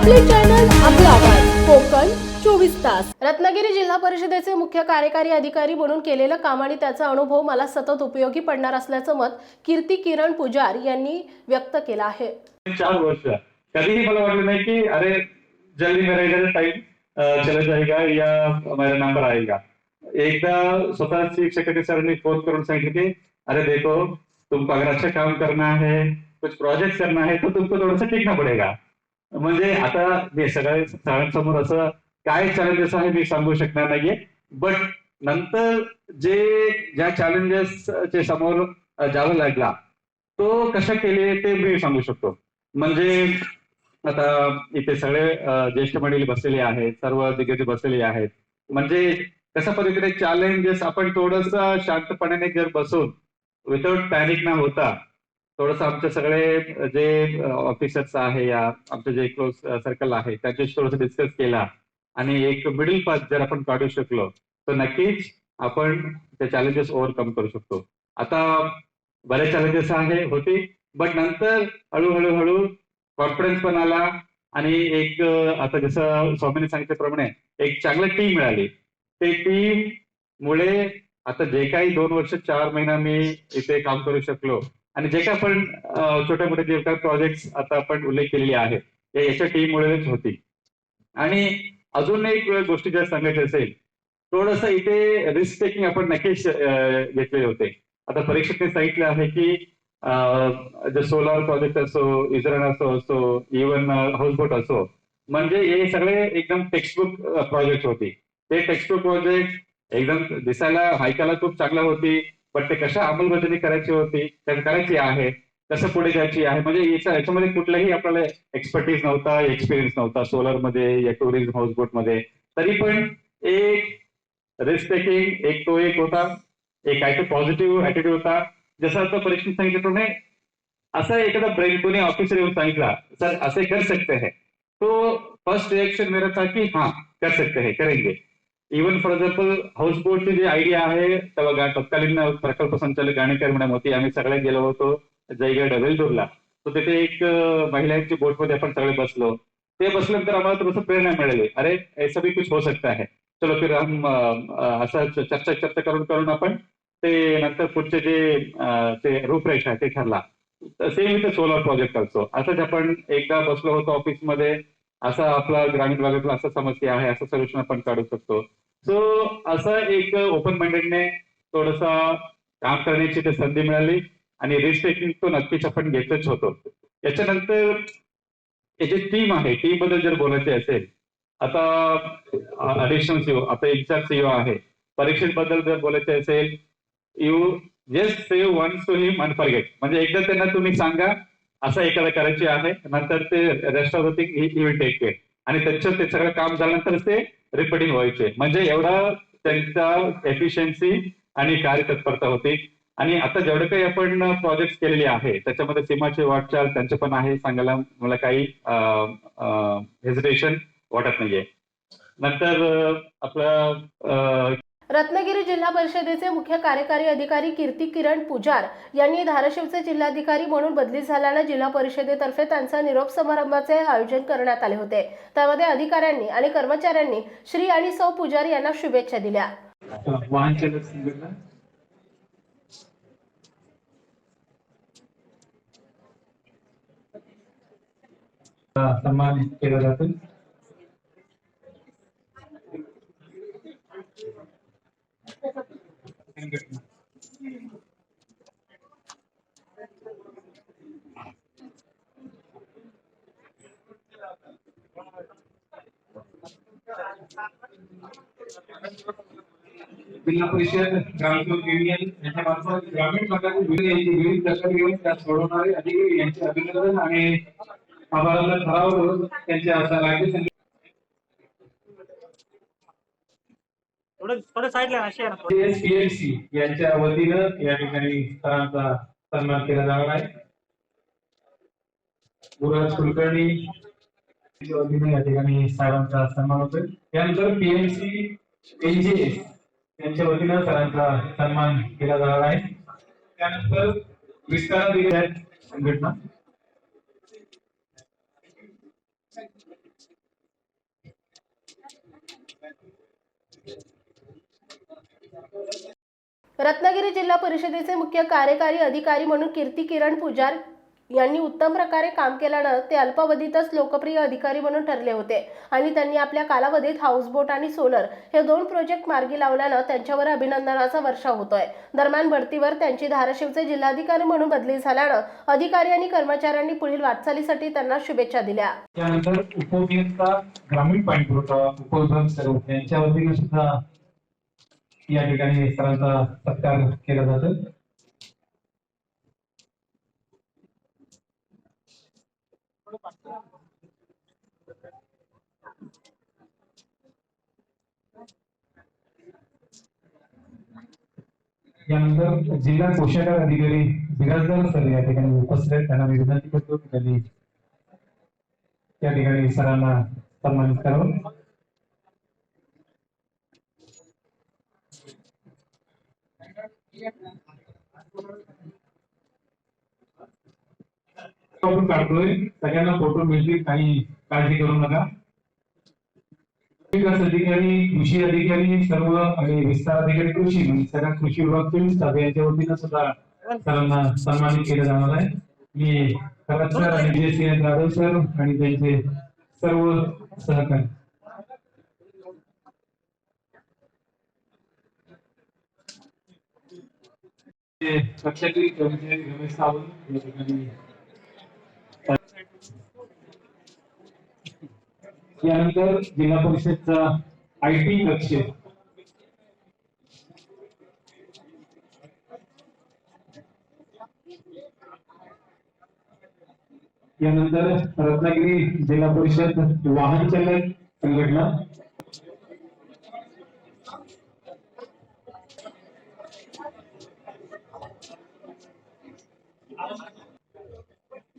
आपले चॅनल आपला आवाज. कोकण चोवीस तास. रत्नागिरी जिल्हा परिषदेचे मुख्य कार्यकारी अधिकारी म्हणून केलेलं काम आणि त्याचा अनुभव मला सतत उपयोगी पडणार असल्याचं मत कीर्ती किरण पुजार यांनी व्यक्त केलं आहे. चार वर्ष. कधीही मला वाटलं नाही की अरे जल्दी मेरा टाइम चला जाएगा या मेरा नंबर आएगा. एकदा स्वतः चीफ सेक्रेटरी सरांनी फोन करून सांगितलं की अरे देखो तुमको अगर अच्छा काम करना है कुछ प्रोजेक्ट करना है तो तुमको थोडंसं टिकना पडेगा. म्हणजे आता मी सगळ्या सगळ्यांसमोर असं काय चॅलेंजेस आहे मी सांगू शकणार नाहीये. बट नंतर जे ज्या चॅलेंजेस समोर जावं लागला तो कशा केले ते मी सांगू शकतो. म्हणजे आता इथे सगळे ज्येष्ठ मंडळी बसलेले आहेत सर्व दिग्गज बसलेले आहेत. म्हणजे कशा पद्धतीने चॅलेंजेस आपण थोडस शांतपणाने जर बसून विदाउट पॅनिक न होता थोडस आमचे सगळे जे ऑफिसर्स आहे या आमचं जे क्लोज सर्कल आहे त्याच्याशी थोडस डिस्कस केला. आणि एक मिडल पाथ जर आपण काढू शकलो तर नक्कीच आपण ते चॅलेंजेस ओव्हरकम करू शकतो. आता बरेच चॅलेंजेस आहे होती बट नंतर हळूहळू हळू कॉन्फिडन्स पण आला. आणि एक आता जसं स्वामीने सांगितल्याप्रमाणे एक चांगली टीम मिळाली. ते टीम मुळे आता जे काही दोन वर्ष चार महिना मी इथे काम करू शकलो आणि जे काय आपण छोटे मोठे जे काय प्रोजेक्ट आता आपण उल्लेख केलेले आहेत ते याच्या टीममुळेच होती आणि अजून एक गोष्टी जर सांगायची असेल थोडस इथे रिस्क टेकिंग आपण नक्कीच अं, घेतले होते. आता परीक्षेने सांगितलं आहे की जे सोलार प्रोजेक्ट असो इजरायल असो असो इव्हन हाऊसबोट असो म्हणजे हे सगळे एकदम टेक्स्टबुक प्रोजेक्ट होती. ते टेक्स्टबुक प्रोजेक्ट एकदम दिसायला ऐकायला खूप चांगलं होती. पण ते कशा अंमलबजावणी करायची होती करायची आहे कसं पुढे जायची आहे? म्हणजे याच्या- याच्यामध्ये कुठलाही आपल्याला एक्सपर्टीज नव्हता एक्सपिरियन्स नव्हता सोलरमध्ये या टुरिझम हाऊसबोटमध्ये. तरी पण एक रिस्क टेकिंग एक तो एक होता एक काय पॉझिटिव्ह ऍटिट्यूड होता. जसं आता परीक्षण सांगितल्याप्रमाणे असा एखादा ब्रेन कोणी ऑफिसर येऊन सांगितला सर असे कर सकते हैं. तो फर्स्ट रिएक्शन मेरा था की हाँ कर सकते हैं करेंगे. इवन फॉर एक्झाम्पल हाऊसबोटची जी आयडिया आहे तेव्हा तत्कालीन प्रकल्प संचालक गाणेकर मॅडम होती आम्ही सगळे गेलो होतो जयगड डबेलदूरला तर तिथे एक महिलांची बोटमध्ये आपण सगळे बसलो. ते बसल्यानंतर आम्हाला थोडंसं प्रेरणा मिळाली. अरे ऐसा भी कुछ हो सकता है चलो फिर हम असं चर्चा चर्चा करून करून आपण ते नंतर पुढचे जे ते रूपरेषा आहे ते ठरला. सेम इथे सोलर प्रोजेक्ट असतो असंच आपण एकदा बसलो होतो ऑफिसमध्ये असा आपला ग्रामीण भागातला असा समस्या आहे असं सोल्युशन आपण काढू शकतो. सो असं एक ओपन माइंडेडने थोडसा काम करण्याची ते संधी मिळाली आणि रिस्क टेकिंग तो नक्कीच आपण घेतच होतो. याच्यानंतर याची टीम आहे टीमबद्दल जर बोलायचे असेल आता अडिशनल सीओ आता एक्झॅक्ट सीओ आहे. परीक्षेबद्दल जर बोलायचे असेल you just save one to him unforget म्हणजे एकदा त्यांना तुम्ही सांगा असं एखादं करायचे आहे नंतर ते rest of the thing he will take care आणि त्याच्यात ते सगळं काम झाल्यानंतर ते रिपोर्टिंग व्हायचे. म्हणजे एवढा त्यांचा एफिशियन्सी आणि कार्यतत्परता होती. आणि आता जेवढे काही आपण प्रोजेक्ट केलेले आहे त्याच्यामध्ये सीमाची वाटचाल त्यांचे पण आहे सांगायला मला काही हेजिटेशन वाटत नाहीये. नंतर आपलं रत्नागिरी जिल्हा परिषदेचे मुख्य कार्यकारी अधिकारी कीर्ती किरण पुजार यांनी धाराशिवचे जिल्हाधिकारी म्हणून बदली झाल्यानं जिल्हा परिषदेतर्फे त्यांचा निरोप समारंभाचे आयोजन करण्यात आले होते. त्यामध्ये अधिकाऱ्यांनी आणि कर्मचाऱ्यांनी श्री आणि सौ पुजार यांना शुभेच्छा दिल्या. वाहन केलं संघटना जिल्हा परिषद ग्रामसेवक युनियन यांच्या ग्रामीण भागातील विविध विविध दखल घेऊन त्या सोडवणारे अधिकारी यांचे अभिनंदन आणि आभाराला ठराव त्यांच्या असा राज्य यांच्या वतीनं या ठिकाणी सरांचा सन्मान केला जाणार आहे. गुरुराज कुलकर्णी या ठिकाणी सरांचा सन्मान होतोय. त्यानंतर पीएमसी एनजीएस यांच्या वतीनं सरांचा सन्मान केला जाणार आहे. त्यानंतर विस्तार दिल्या संघटना. Thank you. रत्नागिरी जिल्हा परिषदेचे मुख्य कार्यकारी अधिकारी म्हणून कीर्ती किरण पुजार यांनी उत्तम प्रकारे काम केल्यानं ते अल्पावधीतच लोकप्रिय अधिकारी म्हणून ठरले होते. आणि त्यांनी आपल्या कालावधीत हाऊसबोट आणि सोलर हे दोन प्रोजेक्ट मार्गी लावल्यानं त्यांच्यावर अभिनंदनाचा वर्षा होतोय. दरम्यान भरतीवर त्यांची धाराशिवचे जिल्हाधिकारी म्हणून बदली झाल्यानं अधिकारी आणि कर्मचाऱ्यांनी पुढील वाटचालीसाठी त्यांना शुभेच्छा दिल्या. त्यानंतर उपअभियंता ग्रामीण पाणी पुरवठा उपविभाग यांच्या वतीने सुद्धा या ठिकाणी सरांचा सत्कार केला जातो. यानंतर जिल्हा कोषागार अधिकारी बिराजदार सर या ठिकाणी उपस्थित आहेत. त्यांना मी विनंती करतो त्यांनी त्या ठिकाणी सरांना सन्मानित करावं. आपण काढतोय. सगळ्यांना फोटो मिळतील. काही काळजी करू नका. विकास अधिकारी कृषी अधिकारी सर्व आणि विस्तार अधिकारी कृषी म्हणजे सगळ्या कृषी विभाग चोवीस तास यांच्या वतीनं सुद्धा सरांना सन्मानित केलं जाणार आहे. मी खरंच सर आणि जे जाधव सर आणि त्यांचे सर्व सहकारी. कर्मचारी रमेश सावंत या ठिकाणी यानंतर जिल्हा परिषदचा आय टी कक्ष. यानंतर रत्नागिरी जिल्हा परिषद वाहन चालक संघटना.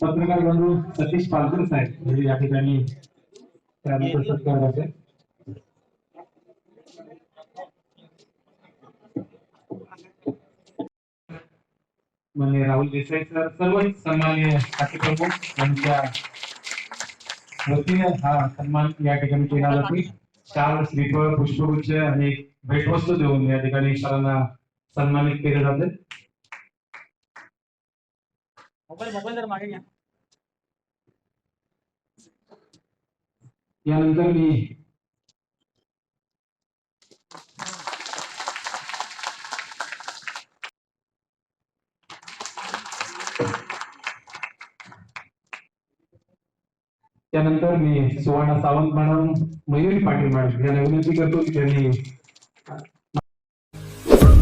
पत्रकार बंधू सतीश पालकर साहेब म्हणजे या ठिकाणी त्यानंतर सत्कार जाते म्हणजे राहुल देसाई सर सर्व सन्मान्य खाते प्रमुख यांच्या वतीने हा सन्मान या ठिकाणी केला जातो. चार श्रीफळ पुष्पगुच्छ आणि भेटवस्तू देऊन या ठिकाणी सरांना सन्मानित केले जाते. मोबाईल मोबाईल जर मागे घ्या. यानंतर मी त्यानंतर मी सुवर्णा सावंत मॅडम मयुरी पाटील मॅडम यांना विनंती करतो की त्यांनी